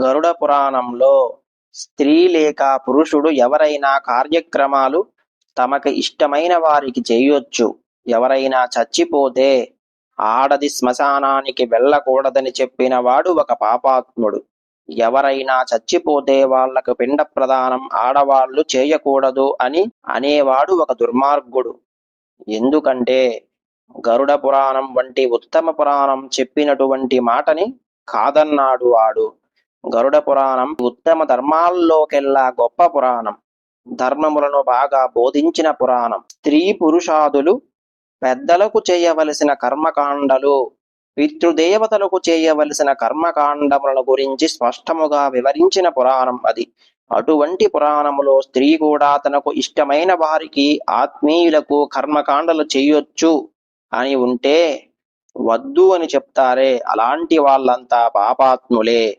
గరుడ పురాణంలో స్త్రీ లేక పురుషుడు ఎవరైనా కార్యక్రమాలు తమకు ఇష్టమైన వారికి చేయొచ్చు. ఎవరైనా చచ్చిపోతే ఆడది శ్మశానానికి వెళ్ళకూడదని చెప్పిన వాడు ఒక పాపాత్ముడు. ఎవరైనా చచ్చిపోతే వాళ్ళకు పిండ ప్రదానం ఆడవాళ్ళు చేయకూడదు అని అనేవాడు ఒక దుర్మార్గుడు. ఎందుకంటే గరుడ పురాణం వంటి ఉత్తమ పురాణం చెప్పినటువంటి మాటని కాదన్నాడు వాడు. గరుడ పురాణం ఉత్తమ ధర్మాల్లోకెల్లా గొప్ప పురాణం. ధర్మములను బాగా బోధించిన పురాణం. స్త్రీ పురుషాదులు పెద్దలకు చేయవలసిన కర్మకాండలు పితృదేవతలకు చేయవలసిన కర్మకాండములను గురించి స్పష్టముగా వివరించిన పురాణం అది. అటువంటి పురాణములో స్త్రీ కూడా తనకు ఇష్టమైన వారికి ఆత్మీయులకు కర్మకాండలు చేయొచ్చు అని ఉంటే వద్దు అని చెప్తారే. అలాంటి వాళ్ళంతా పాపాత్ములే.